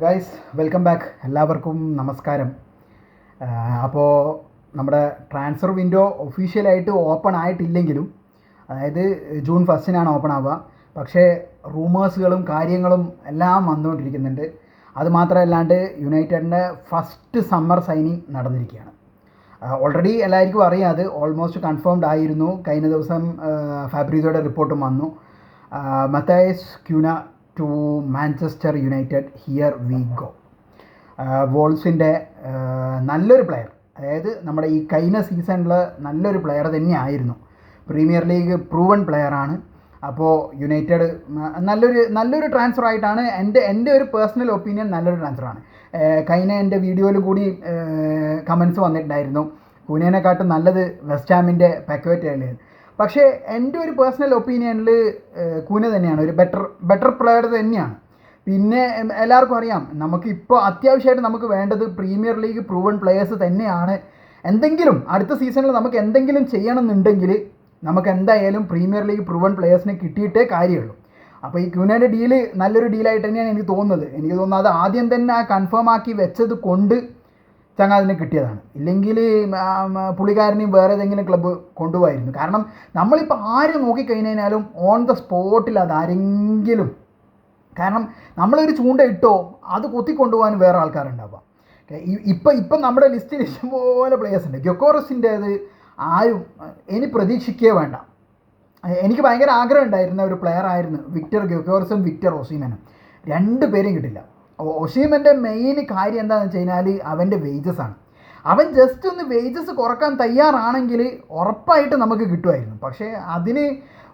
Guys welcome back എല്ലാവർക്കും നമസ്കാരം. അപ്പോൾ നമ്മുടെ ട്രാൻസ്ഫർ വിൻഡോ ഒഫീഷ്യലായിട്ട് ഓപ്പൺ ആയിട്ടില്ലെങ്കിലും അതായത് ജൂൺ ഫസ്റ്റിനാണ് ഓപ്പൺ ആവുക. പക്ഷേ റൂമേഴ്സുകളും കാര്യങ്ങളും എല്ലാം വന്നുകൊണ്ടിരിക്കുന്നുണ്ട്. അതുമാത്രമല്ലാണ്ട് യുണൈറ്റഡിന്റെ ഫസ്റ്റ് സമ്മർ സൈനിങ് നടന്നിരിക്കുകയാണ്. ഓൾറെഡി എല്ലാവർക്കും അറിയാം അത് ഓൾമോസ്റ്റ് കൺഫേംഡ് ആയിരുന്നു. കഴിഞ്ഞ ദിവസം ഫാബ്രിസോയുടെ റിപ്പോർട്ടും വന്നു. Matheus Cunha to Manchester United here we go വോൾസിന്റെ നല്ലൊരു പ്ലെയർ അതായത് നമ്മുടെ ഈ കഴിഞ്ഞ സീസണിൽ നല്ലൊരു പ്ലെയർ തന്നെയായിരുന്നു. പ്രീമിയർ ലീഗ് പ്രൂവൺ പ്ലെയറാണ് അപ്പോൾ യുണൈറ്റഡ് നല്ലൊരു നല്ലൊരു ട്രാൻസ്ഫർ ആയിട്ടാണ് എന്റെ എന്റെ ഒരു പേഴ്സണൽ ഒപ്പീനിയൻ നല്ലൊരു ട്രാൻസ്ഫറാണ് കഴിഞ്ഞ എന്റെ വീഡിയോയിൽ കൂടി കമൻസ് വന്നിട്ടുണ്ടായിരുന്നു. കൂനേനെക്കാട്ടും നല്ലത് വെസ്റ്റ് ഹാമിന്റെ പാക്കോറ്റയാണ് പക്ഷേ എന്റെ ഒരു പേഴ്സണൽ ഒപ്പീനിയനിൽ കൂന തന്നെയാണ്. ഒരു ബെറ്റർ ബെറ്റർ പ്ലെയർ തന്നെയാണ്. പിന്നെ എല്ലാവർക്കും അറിയാം നമുക്ക് ഇപ്പോൾ അത്യാവശ്യമായിട്ട് നമുക്ക് വേണ്ടത് പ്രീമിയർ ലീഗ് പ്രൂവൺ പ്ലെയേഴ്സ് തന്നെയാണ്. എന്തെങ്കിലും അടുത്ത സീസണിൽ നമുക്ക് എന്തെങ്കിലും ചെയ്യണമെന്നുണ്ടെങ്കിൽ നമുക്ക് എന്തായാലും പ്രീമിയർ ലീഗ് പ്രൂവൺ പ്ലെയേഴ്സിനെ കിട്ടിയിട്ടേ കാര്യമുള്ളൂ. അപ്പോൾ ഈ ക്യൂനയുടെ ഡീൽ നല്ലൊരു ഡീലായിട്ട് തന്നെയാണ് എനിക്ക് തോന്നുന്നത്. എനിക്ക് തോന്നുന്നത് ആദ്യം തന്നെ ആ കൺഫേം ആക്കി വെച്ചത് കൊണ്ട് ചങ്ങാതിനെ കിട്ടിയതാണ്. ഇല്ലെങ്കിൽ പുള്ളിക്കാരനെയും വേറെ ഏതെങ്കിലും ക്ലബ്ബ് കൊണ്ടുപോയിരുന്നു കാരണം നമ്മളിപ്പോൾ ആര് നോക്കിക്കഴിഞ്ഞാലും ഓൺ ദ സ്പോട്ടിൽ അതാരെങ്കിലും. കാരണം നമ്മളൊരു ചൂണ്ട ഇട്ടോ അത് കുത്തിക്കൊണ്ടുപോകാൻ വേറെ ആൾക്കാരുണ്ടാവാം. ഇപ്പം ഇപ്പം നമ്മുടെ ലിസ്റ്റിൽ ഇഷ്ടംപോലെ പ്ലേയേഴ്സ് ഉണ്ട്. ഗൊക്കോറസിന്റേത് ആരും ഇനി പ്രതീക്ഷിക്കേ വേണ്ട. എനിക്ക് ഭയങ്കര ആഗ്രഹം ഉണ്ടായിരുന്ന ഒരു പ്ലെയർ ആയിരുന്നു വിക്ടർ ഗൊക്കോറസും വിക്ടർ ഓസീമനും. രണ്ട് പേരും കിട്ടില്ല. ഒസീമന്റെ മെയിൻ കാര്യം എന്താണെന്ന് വെച്ച് കഴിഞ്ഞാൽ അവന്റെ വേജസ് ആണ്. അവൻ ജസ്റ്റ് ഒന്ന് വേജസ് കുറയ്ക്കാൻ തയ്യാറാണെങ്കിൽ ഉറപ്പായിട്ട് നമുക്ക് കിട്ടുമായിരുന്നു. പക്ഷേ അതിന്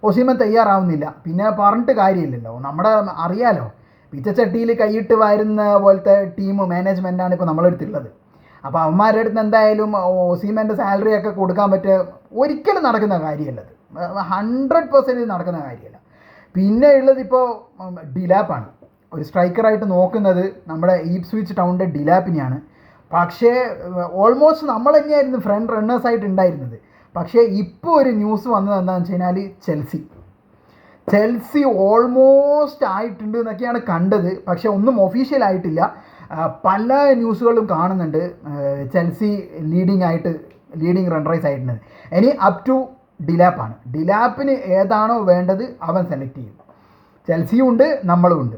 ഒസീമൻ തയ്യാറാവുന്നില്ല. പിന്നെ പറഞ്ഞിട്ട് കാര്യമില്ലല്ലോ. നമ്മുടെ അറിയാലോ പിച്ചച്ചട്ടിയിൽ കൈയിട്ട് വരുന്ന പോലത്തെ ടീം മാനേജ്മെന്റാണ് ഇപ്പോൾ നമ്മളെടുത്തുള്ളത് അപ്പോൾ അവന്മാരുടെ അടുത്ത് എന്തായാലും ഒസീമന്റെ സാലറി ഒക്കെ കൊടുക്കാൻ പറ്റുക ഒരിക്കലും നടക്കുന്ന കാര്യമല്ലത്. ഹൺഡ്രഡ് പെർസെന്റേജ് നടക്കുന്ന കാര്യമല്ല. പിന്നെ ഉള്ളത് ഇപ്പോൾ ഡിലാപ്പാണ്. ഒരു സ്ട്രൈക്കറായിട്ട് നോക്കുന്നത് നമ്മുടെ ഈപ് സ്വിച്ച് ടൗണിന്റെ ഡിലാപ്പിനെയാണ് പക്ഷേ ഓൾമോസ്റ്റ് നമ്മൾ തന്നെയായിരുന്നു ഫ്രണ്ട് റണ്ണേഴ്സായിട്ട് ഉണ്ടായിരുന്നത്. പക്ഷേ ഇപ്പോൾ ഒരു ന്യൂസ് വന്നത് എന്താണെന്ന് വെച്ച് കഴിഞ്ഞാൽ ചെൽസി. ചെൽസി ഓൾമോസ്റ്റ് ആയിട്ടുണ്ട് എന്നൊക്കെയാണ് കണ്ടത്. പക്ഷേ ഒന്നും ഒഫീഷ്യൽ ആയിട്ടില്ല. പല ന്യൂസുകളും കാണുന്നുണ്ട്. ചെൽസി ലീഡിങ് ആയിട്ട് ലീഡിങ് റൺ റൈസ് ആയിട്ടുണ്ട്. ഇനി അപ് ടു ഡിലാപ്പാണ് ഡിലാപ്പിന് ഏതാണോ വേണ്ടത് അവൻ സെലക്ട് ചെയ്യും. ചെൽസിയും ഉണ്ട് നമ്മളും ഉണ്ട്.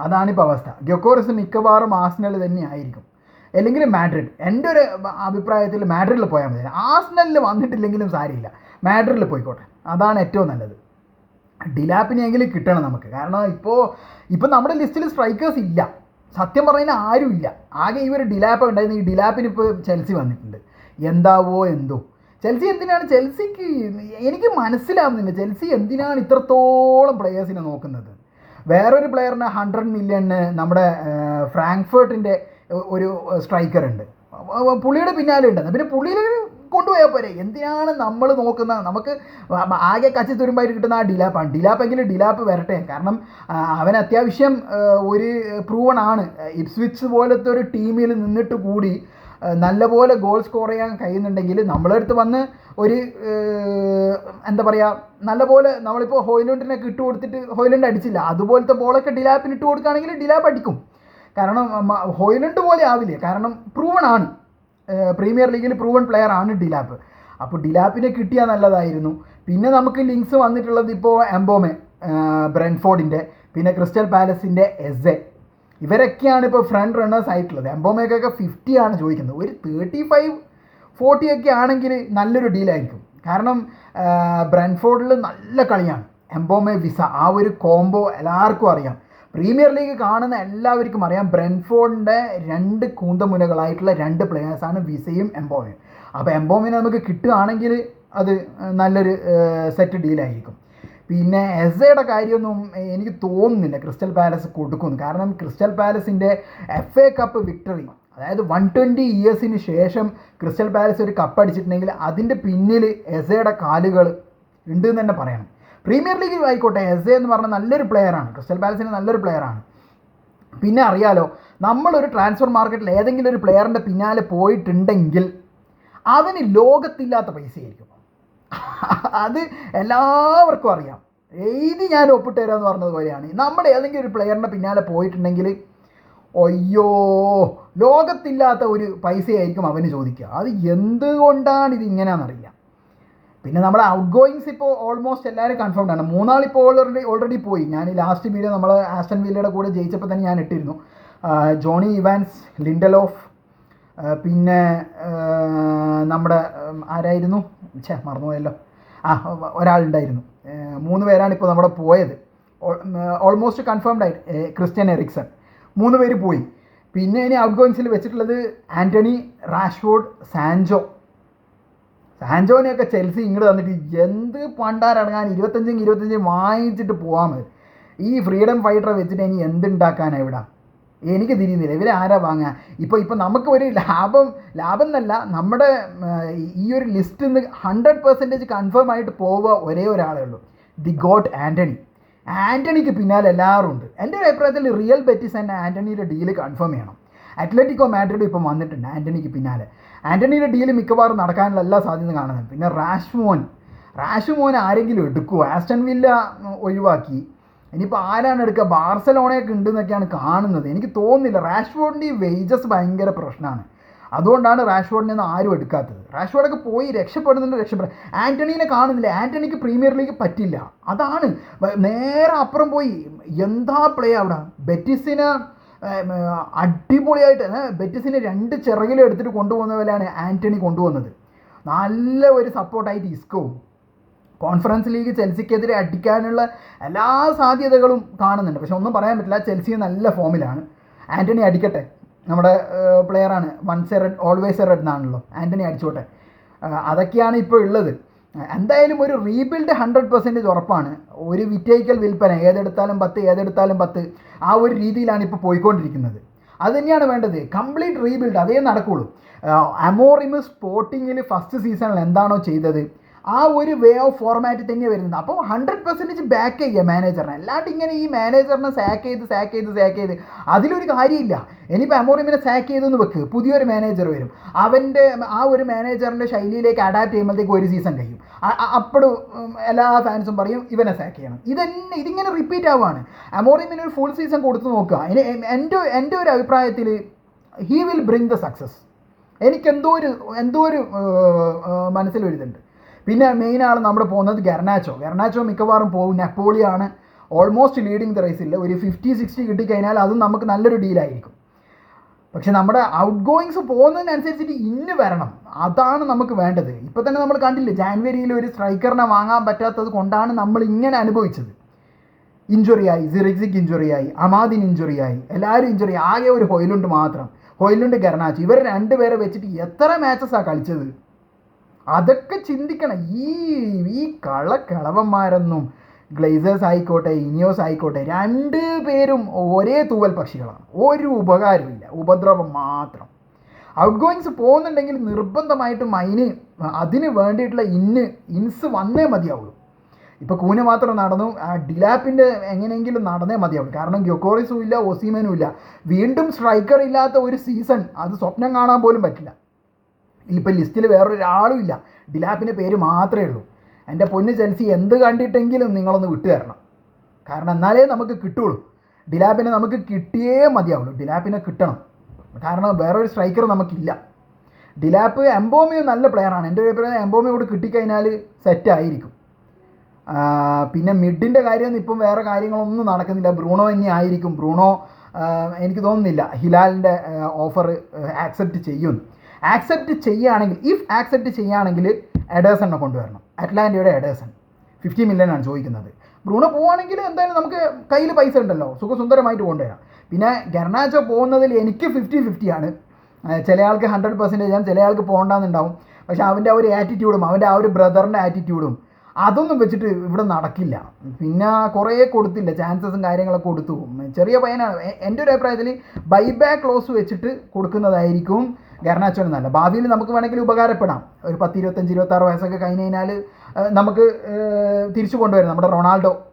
അതാണിപ്പോൾ അവസ്ഥ ഗൊക്കോറിസ് മിക്കവാറും ആസ്നൽ തന്നെ ആയിരിക്കും. അല്ലെങ്കിൽ മാഡ്രിഡ്. എന്റെ ഒരു അഭിപ്രായത്തിൽ മാഡ്രിഡിൽ പോയാൽ മതി. ആസ്നലിൽ വന്നിട്ടില്ലെങ്കിലും സാരിയില്ല മാഡ്രിഡിൽ പോയിക്കോട്ടെ. അതാണ് ഏറ്റവും നല്ലത്. ഡിലാപ്പിനെങ്കിലും കിട്ടണം നമുക്ക്. കാരണം ഇപ്പോൾ ഇപ്പോൾ നമ്മുടെ ലിസ്റ്റിൽ സ്ട്രൈക്കേഴ്സ് ഇല്ല. സത്യം പറഞ്ഞാൽ ആരും ഇല്ല. ആകെ ഈ ഒരു ഡിലാപ്പ് ഉണ്ടായിരുന്നു. ഈ ഡിലാപ്പിന് ഇപ്പോൾ ചെൽസി വന്നിട്ടുണ്ട്. എന്താവോ എന്തോ. ചെൽസി എന്തിനാണ്? ചെൽസിക്ക് എനിക്ക് മനസ്സിലാവുന്നില്ല. ചെൽസി എന്തിനാണ് ഇത്രത്തോളം പ്ലെയേഴ്സിനെ നോക്കുന്നത്? വേറൊരു പ്ലെയറിന് ഹൺഡ്രഡ് മില്യണ് നമ്മുടെ ഫ്രാങ്ക്ഫേർട്ടിന്റെ ഒരു സ്ട്രൈക്കർ ഉണ്ട്. പുള്ളിയുടെ പിന്നാലെ ഉണ്ട് പിന്നെ പുള്ളിയിൽ കൊണ്ടുപോയാൽ പോരെ. എന്തിനാണ് നമ്മൾ നോക്കുന്നത് നമുക്ക് ആകെ കച്ചി തുരുമ്പായിട്ട് കിട്ടുന്ന ആ ഡിലാപ്പാണ് ഡിലാപ്പെങ്കിലും ഡിലാപ്പ് വരട്ടെ. കാരണം അവൻ അത്യാവശ്യം ഒരു പ്രൂവൺ ആണ്. ഇപ്സ്വിച്ച് പോലത്തെ ഒരു ടീമിൽ നിന്നിട്ട് കൂടി നല്ലപോലെ ഗോൾ സ്കോർ ചെയ്യാൻ കഴിയുന്നുണ്ടെങ്കിൽ നമ്മളടുത്ത് വന്ന് ഒരു എന്താ പറയുക നല്ലപോലെ നമ്മളിപ്പോൾ ഹോയിലുണ്ടിനെ ഇട്ട് കൊടുത്തിട്ട് ഹോയിലുണ്ട് അടിച്ചില്ല. അതുപോലത്തെ ബോളൊക്കെ ഡിലാപ്പിന് ഇട്ട് കൊടുക്കുകയാണെങ്കിൽ ഡിലാപ്പ് അടിക്കും. കാരണം ഹോയിലുണ്ട് പോലെ ആവില്ല. കാരണം പ്രൂവൺ ആണ്. പ്രീമിയർ ലീഗിൽ പ്രൂവൺ പ്ലെയർ ആണ് ഡിലാപ്പ്. അപ്പോൾ ഡിലാപ്പിനെ കിട്ടിയാൽ നല്ലതായിരുന്നു. പിന്നെ നമുക്ക് ലിങ്ക്സ് വന്നിട്ടുള്ളത് ഇപ്പോൾ എംബോമെ ബ്രെൻഫോർഡിന്റെ പിന്നെ ക്രിസ്റ്റൽ പാലസിന്റെ എസ് എ ഇവരൊക്കെയാണ് ഇപ്പോൾ ഫ്രണ്ട് റണ്ണേഴ്സ് ആയിട്ടുള്ളത്. എംബോമേക്കൊക്കെ ഫിഫ്റ്റി ആണ് ചോദിക്കുന്നത്. ഒരു തേർട്ടി ഫൈവ് ഫോർട്ടി ഒക്കെ ആണെങ്കിൽ നല്ലൊരു ഡീലായിരിക്കും കാരണം ബ്രൻഫോർഡിൽ നല്ല കളിയാണ്. എംബോമേ വിസ ആ ഒരു കോംബോ എല്ലാവർക്കും അറിയാം. പ്രീമിയർ ലീഗ് കാണുന്ന എല്ലാവർക്കും അറിയാം ബ്രെൻഫോർഡിന്റെ രണ്ട് കൂന്തമുനകളായിട്ടുള്ള രണ്ട് പ്ലെയേഴ്സാണ് വിസയും എംബോമയും അപ്പോൾ എംബോമിനെ നമുക്ക് കിട്ടുകയാണെങ്കിൽ അത് നല്ലൊരു സെറ്റ് ഡീലായിരിക്കും പിന്നെ എസയുടെ കാര്യമൊന്നും എനിക്ക് തോന്നുന്നില്ല. ക്രിസ്റ്റൽ പാലസ് കൊടുക്കുന്നു കാരണം ക്രിസ്റ്റൽ പാലസിന്റെ എഫ് എ കപ്പ് വിക്ടറി അതായത് വൺ ട്വന്റി ഇയേഴ്സിന് ശേഷം ക്രിസ്റ്റൽ പാലസ് ഒരു കപ്പ് അടിച്ചിട്ടുണ്ടെങ്കിൽ അതിന്റെ പിന്നിൽ എസയുടെ കാലുകൾ ഉണ്ട് എന്ന് തന്നെ പറയണം. പ്രീമിയർ ലീഗിൽ ആയിക്കോട്ടെ എസ് എന്ന് പറഞ്ഞ നല്ലൊരു പ്ലെയറാണ് ക്രിസ്റ്റൽ പാലസിന് നല്ലൊരു പ്ലെയറാണ് പിന്നെ അറിയാലോ നമ്മളൊരു ട്രാൻസ്ഫർ മാർക്കറ്റിൽ ഏതെങ്കിലും ഒരു പ്ലെയറിന്റെ പിന്നാലെ പോയിട്ടുണ്ടെങ്കിൽ അവന് ലോകത്തില്ലാത്ത പൈസയായിരിക്കും. അത് എല്ലാവർക്കും അറിയാം. എഴുതി ഞാൻ ഒപ്പിട്ട് തരാമെന്ന് പറഞ്ഞത് പോലെയാണ്. നമ്മുടെ ഏതെങ്കിലും ഒരു പ്ലെയറിന്റെ പിന്നാലെ പോയിട്ടുണ്ടെങ്കിൽ അയ്യോ ലോകത്തില്ലാത്ത ഒരു പൈസയായിരിക്കും അവന് ചോദിക്കുക. അത് എന്തുകൊണ്ടാണ് ഇത് ഇങ്ങനെയാണെന്നറിയില്ല പിന്നെ നമ്മുടെ ഔട്ട് ഗോയിങ്സ് ഇപ്പോൾ ഓൾമോസ്റ്റ് എല്ലാവരും കൺഫേംഡ് ആണ്. മൂന്നാൾ ഇപ്പോൾ ഓൾറെഡി ഓൾറെഡി പോയി. ഞാൻ ലാസ്റ്റ് വീഡിയോ നമ്മൾ ആസ്റ്റൺ വീലയുടെ കൂടെ ജയിച്ചപ്പോൾ തന്നെ ഞാൻ ഇട്ടിരുന്നു. ജോണി ഇവാൻസ് ലിൻഡലോഫ് പിന്നെ നമ്മുടെ ആരായിരുന്നു? ഛേ മറന്നുപോയല്ലോ. ആ ഒരാളുണ്ടായിരുന്നു. മൂന്ന് പേരാണ് ഇപ്പോൾ നമ്മുടെ പോയത്. ഓൾമോസ്റ്റ് കൺഫേംഡ് ആയി ക്രിസ്ത്യൻ എറിക്സൺ. മൂന്ന് പേര് പോയി. പിന്നെ ഇനി ഔട്ട് ഗോയിങ്സിൽ വെച്ചിട്ടുള്ളത് ആന്റണി റാഷ്ഫോർഡ് സാൻജോ. സാൻജോനെയൊക്കെ ചെൽസി ഇങ്ങോട്ട് തന്നിട്ട് എന്ത് പണ്ടാരടങ്ങാൻ ഇരുപത്തഞ്ചും ഇരുപത്തഞ്ചും വാങ്ങിച്ചിട്ട് പോകാൻ മതി. ഈ ഫ്രീഡം ഫൈറ്ററെ വെച്ചിട്ട് ഇനി എന്തുണ്ടാക്കാനാണ് ഇവിടെ? എനിക്ക് തിരിയുന്നില്ല. ഇവരെ ആരാ വാങ്ങുക? ഇപ്പോൾ ഇപ്പോൾ നമുക്ക് ഒരു ലാഭം ലാഭം എന്നല്ല നമ്മുടെ ഈ ഒരു ലിസ്റ്റിൽ നിന്ന് ഹൺഡ്രഡ് പെർസെന്റേജ് കൺഫേം ആയിട്ട് പോവുക ഒരേ ഒരാളേ ഉള്ളൂ. ദി ഗോഡ് ആന്റണി ആന്റണിക്ക് പിന്നാലെ എല്ലാവരും ഉണ്ട്. എന്റെ ഒരു അഭിപ്രായത്തിൽ റിയൽ ബെറ്റിസ് തന്നെ ആന്റണിയുടെ ഡീൽ കൺഫേം ചെയ്യണം. അത്ലറ്റിക്കോ മാഡ്രിഡ് ഇപ്പം വന്നിട്ടുണ്ട് ആന്റണിക്ക് പിന്നാലെ. ആന്റണിയുടെ ഡീൽ മിക്കവാറും നടക്കാനുള്ള എല്ലാ സാധ്യതയും കാണുന്നുണ്ട്. പിന്നെ റാഷ്മോൻ റാഷ്മോൻ ആരെങ്കിലും എടുക്കുമോ ആസ്റ്റൺ വില്ല ഒഴിവാക്കി. ഇനിയിപ്പോൾ ആരാണ് എടുക്കുക? ബാർസലോണയൊക്കെ ഉണ്ടെന്നൊക്കെയാണ് കാണുന്നത്. എനിക്ക് തോന്നുന്നില്ല. റാഷ്ഫോർഡിന്റെ ഈ വേജസ് ഭയങ്കര പ്രശ്നമാണ്. അതുകൊണ്ടാണ് റാഷ്ഫോർഡിനെ ഒന്നും ആരും എടുക്കാത്തത്. റാഷ്ഫോർഡൊക്കെ പോയി രക്ഷപ്പെടുന്നുണ്ട് രക്ഷപ്പെടും ആന്റണീനെ കാണുന്നില്ല. ആന്റണിക്ക് പ്രീമിയർ ലീഗ് പറ്റില്ല. അതാണ്. നേരെ അപ്പുറം പോയി. എന്താ പ്ലേ അവിടെ? ബെറ്റിസിന് അടിപൊളിയായിട്ട് ബെറ്റിസിനെ രണ്ട് ചിറകിലും എടുത്തിട്ട് കൊണ്ടുപോകുന്ന പോലെയാണ് ആന്റണി കൊണ്ടുവന്നത് നല്ല ഒരു സപ്പോർട്ടായിട്ട് ഇസ്കോവും കോൺഫറൻസ് ലീഗ് ചെൽസിക്കെതിരെ അടിക്കാനുള്ള എല്ലാ സാധ്യതകളും കാണുന്നുണ്ട്. പക്ഷെ ഒന്നും പറയാൻ പറ്റില്ല. ചെൽസി നല്ല ഫോമിലാണ് ആന്റണി അടിക്കട്ടെ. നമ്മുടെ പ്ലെയറാണ് once a red always a red എന്നാണല്ലോ. ആന്റണി അടിച്ചോട്ടെ. അതൊക്കെയാണ് ഇപ്പോൾ ഉള്ളത്. എന്തായാലും ഒരു റീബിൽഡ് ഹൺഡ്രഡ് പെർസെന്റേജ് ഉറപ്പാണ്. ഒരു വിറ്റയിക്കൽ വിൽപ്പന ഏതെടുത്താലും പത്ത് ഏതെടുത്താലും പത്ത് ആ ഒരു രീതിയിലാണ് ഇപ്പോൾ പോയിക്കൊണ്ടിരിക്കുന്നത്. അത് തന്നെയാണ് വേണ്ടത്. കംപ്ലീറ്റ് റീബിൽഡ് അതേ നടക്കുള്ളൂ. അമോറിമ് സ്പോർട്ടിങ്ങിൽ ഫസ്റ്റ് സീസണിൽ എന്താണോ ചെയ്തത്? ആ ഒരു വേ ഓഫ് ഫോർമാറ്റ് തന്നെ വരുന്നത്. അപ്പോൾ ഹൺഡ്രഡ് പെർസെന്റേജ് ബാക്ക് ചെയ്യുക മാനേജറിനെ അല്ലാണ്ട് ഇങ്ങനെ ഈ മാനേജറിനെ സാക്ക് ചെയ്ത് സാക്ക് ചെയ്ത് സാക്ക് ചെയ്ത് അതിലൊരു കാര്യമില്ല. ഇനിയിപ്പോൾ അമോറിമിനെ സാക്ക് ചെയ്തെന്ന് വെക്ക്. പുതിയൊരു മാനേജർ വരും. അവന്റെ ആ ഒരു മാനേജറിന്റെ ശൈലിയിലേക്ക് അഡാപ്റ്റ് ചെയ്യുമ്പോഴത്തേക്ക് ഒരു സീസൺ കഴിയും. അപ്പോഴും എല്ലാ ഫാൻസും പറയും ഇവനെ സാക്ക് ചെയ്യണം. ഇതന്നെ ഇതിങ്ങനെ റിപ്പീറ്റ് ആവുകയാണ് അമോറിമിന് ഒരു ഫുൾ സീസൺ കൊടുത്ത് നോക്കുക. എന്റെ എന്റെ ഒരു അഭിപ്രായത്തിൽ he will bring the success എനിക്ക് എന്തോ ഒരു എന്തോ ഒരു വരുന്നുണ്ട്. പിന്നെ മെയിൻ ആൾ നമ്മൾ പോകുന്നത് ഗർണാച്ചോ. ഗർണാച്ചോ മിക്കവാറും പോകും. നെപ്പോളിയാണ് ഓൾമോസ്റ്റ് ലീഡിങ് ദ റേസില്ല ഒരു ഫിഫ്റ്റി സിക്സ്റ്റി കിട്ടിക്കഴിഞ്ഞാൽ അതും നമുക്ക് നല്ലൊരു ഡീലായിരിക്കും പക്ഷെ നമ്മുടെ ഔട്ട് ഗോയിങ്സ് പോകുന്നതിനനുസരിച്ചിട്ട് ഇന്ന് വരണം. അതാണ് നമുക്ക് വേണ്ടത്. ഇപ്പോൾ തന്നെ നമ്മൾ കണ്ടില്ലേ ജാൻവരിയിൽ ഒരു സ്ട്രൈക്കറിനെ വാങ്ങാൻ പറ്റാത്തത് കൊണ്ടാണ് നമ്മൾ ഇങ്ങനെ അനുഭവിച്ചത്. ഇഞ്ചുറിയായി സിറിക്സിക്ക് ഇഞ്ചുറിയായി അമാദിൻ ഇഞ്ചുറിയായി എല്ലാവരും ഇഞ്ചുറി ആകെ ഒരു ഹൊയിലുണ്ട് മാത്രം. ഹൊയിലുണ്ട് ഗർണാച്ച്. ഇവർ രണ്ടുപേരെ വെച്ചിട്ട് എത്ര മാച്ചസാണ് കളിച്ചത്? അതൊക്കെ ചിന്തിക്കണം. ഈ ഈ കള കള്ളക്കിളവന്മാരൊന്നും ഗ്ലേസേഴ്സ് ആയിക്കോട്ടെ ഇനിയോസ് ആയിക്കോട്ടെ രണ്ട് പേരും ഒരേ തൂവൽ പക്ഷികളാണ്. ഒരു ഉപകാരമില്ല ഉപദ്രവം മാത്രം. ഔട്ട് ഗോയിങ്സ് പോകുന്നുണ്ടെങ്കിൽ നിർബന്ധമായിട്ടും അതിന് അതിന് വേണ്ടിയിട്ടുള്ള ഇന്ന് ഇൻസ് വന്നേ മതിയാവുള്ളൂ. ഇപ്പോൾ കൂന മാത്രം നടന്നു ആ ഡിലാപ്പിന്റെ എങ്ങനെയെങ്കിലും നടന്നേ മതിയാവും കാരണം ഗ്യൊക്കോറിസും ഇല്ല ഒസീമനും ഇല്ല. വീണ്ടും സ്ട്രൈക്കർ ഇല്ലാത്ത ഒരു സീസൺ അത് സ്വപ്നം കാണാൻ പോലും പറ്റില്ല. ഇപ്പം ലിസ്റ്റിൽ വേറൊരാളും ഇല്ല. ഡിലാപ്പിന്റെ പേര് മാത്രമേ ഉള്ളൂ. എന്റെ പൊന്ന് ചെൽസി എന്ത് കണ്ടിട്ടെങ്കിലും നിങ്ങളൊന്ന് വിട്ടു തരണം. കാരണം എന്നാലേ നമുക്ക് കിട്ടുള്ളൂ. ഡിലാപ്പിനെ നമുക്ക് കിട്ടിയേ മതിയാവുള്ളൂ. ഡിലാപ്പിനെ കിട്ടണം. കാരണം വേറൊരു സ്ട്രൈക്കർ നമുക്കില്ല. ഡിലാപ്പ് എംബോമിയും നല്ല പ്ലെയറാണ് എന്റെ ഒരു അഭിപ്രായം എംബോമിയോ കൂടെ കിട്ടിക്കഴിഞ്ഞാൽ സെറ്റായിരിക്കും പിന്നെ മിഡിന്റെ കാര്യമൊന്നും ഇപ്പം വേറെ കാര്യങ്ങളൊന്നും നടക്കുന്നില്ല. ബ്രൂണോ തന്നെ ആയിരിക്കും. ബ്രൂണോ എനിക്ക് തോന്നുന്നില്ല. ഹിലാലിന്റെ ഓഫർ ആക്സെപ്റ്റ് ചെയ്യും ആക്സെപ്റ്റ് ചെയ്യുകയാണെങ്കിൽ ഇഫ് ആക്സെപ്റ്റ് ചെയ്യുകയാണെങ്കിൽ എഡേഴ്സണിനെ കൊണ്ടുവരണം. അറ്റ്ലാന്റയുടെ എഡേഴ്സൺ ഫിഫ്റ്റി മില്യനാണ് ചോദിക്കുന്നത്. ബ്രൂണോ പോവുകയാണെങ്കിൽ എന്തായാലും നമുക്ക് കയ്യിൽ പൈസ ഉണ്ടല്ലോ. സുഖസുന്ദരമായിട്ട് കൊണ്ടുവരാം പിന്നെ ഗർണാച്ചോ പോകുന്നതിൽ എനിക്ക് ഫിഫ്റ്റി ഫിഫ്റ്റിയാണ് ചില ആൾക്ക് ഹൺഡ്രഡ് പെർസെന്റേജ് ആണ് ചില ആൾക്ക് പോകണ്ടെന്നുണ്ടാവും. പക്ഷേ അവന്റെ ആ ഒരു ആറ്റിറ്റ്യൂഡും അവന്റെ ആ ഒരു ബ്രദറിന്റെ ആറ്റിറ്റ്യൂഡും അതൊന്നും വെച്ചിട്ട് ഇവിടെ നടക്കില്ല. പിന്നെ കുറേ കൊടുത്തില്ല ചാൻസസും കാര്യങ്ങളൊക്കെ കൊടുത്തു. ചെറിയ പയ്യനാണ്. എന്റെ ഒരു അഭിപ്രായത്തിൽ ബൈബാക്ക് ക്ലോസ് വെച്ചിട്ട് കൊടുക്കുന്നതായിരിക്കും. ഗർണാച്ചോന് നല്ല. ഭാവിയിൽ നമുക്ക് വേണമെങ്കിൽ ഉപകാരപ്പെടാം. ഒരു പത്ത് ഇരുപത്തഞ്ച് ഇരുപത്താറ് വയസ്സൊക്കെ കഴിഞ്ഞ് കഴിഞ്ഞാൽ നമുക്ക് തിരിച്ചു കൊണ്ടുവരും. നമ്മുടെ റൊണാൾഡോ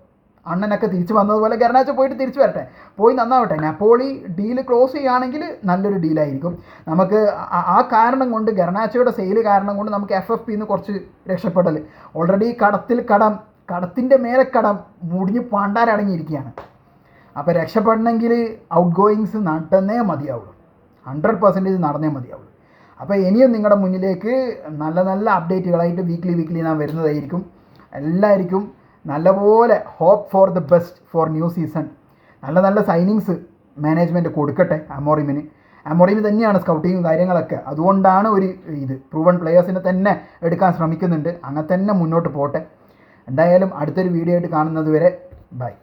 അണ്ണനൊക്കെ തിരിച്ചു വന്നതുപോലെ ഗർണാച്ചോ പോയിട്ട് തിരിച്ചു വരട്ടെ. പോയി നന്നാവട്ടെ. നെപ്പോളി ഡീൽ ക്ലോസ് ചെയ്യുകയാണെങ്കിൽ നല്ലൊരു ഡീലായിരിക്കും നമുക്ക് ആ- ആ കാരണം കൊണ്ട് ഗരണാച്ചയുടെ സെയിൽ കാരണം കൊണ്ട് നമുക്ക് എഫ് എഫ് പിന്ന് കുറച്ച് രക്ഷപ്പെടൽ. ഓൾറെഡി കടത്തിൽ കടം കടത്തിന്റെ മേലെ കടം മുടിഞ്ഞ് പാണ്ടാരടങ്ങിയിരിക്കുകയാണ്. അപ്പോൾ രക്ഷപ്പെടണമെങ്കിൽ ഔട്ട് ഗോയിങ്സ് നട്ടന്നേ മതിയാവുള്ളൂ. ഹൺഡ്രഡ് പെർസെന്റേജ് നടന്നേ മതിയാവുള്ളൂ. അപ്പോൾ ഇനിയും നിങ്ങളുടെ മുന്നിലേക്ക് നല്ല നല്ല അപ്ഡേറ്റുകളായിട്ട് വീക്ക്ലി വീക്ക്ലി ഞാൻ വരുന്നതായിരിക്കും. എല്ലാവർക്കും നല്ലപോലെ hope for the best for new season നല്ല നല്ല സൈനിങ്സ് മാനേജ്മെന്റ് കൊടുക്കട്ടെ അമോറിമിന്. അമോറിമി തന്നെയാണ് സ്കൗട്ടിങ്ങും കാര്യങ്ങളൊക്കെ. അതുകൊണ്ടാണ് ഒരു ഇത്. പ്രൂവൺ പ്ലെയേഴ്സിനെ തന്നെ എടുക്കാൻ ശ്രമിക്കുന്നുണ്ട്. അങ്ങനെ തന്നെ മുന്നോട്ട് പോട്ടെ. എന്തായാലും അടുത്തൊരു വീഡിയോ ആയിട്ട് കാണുന്നത് വരെ ബൈ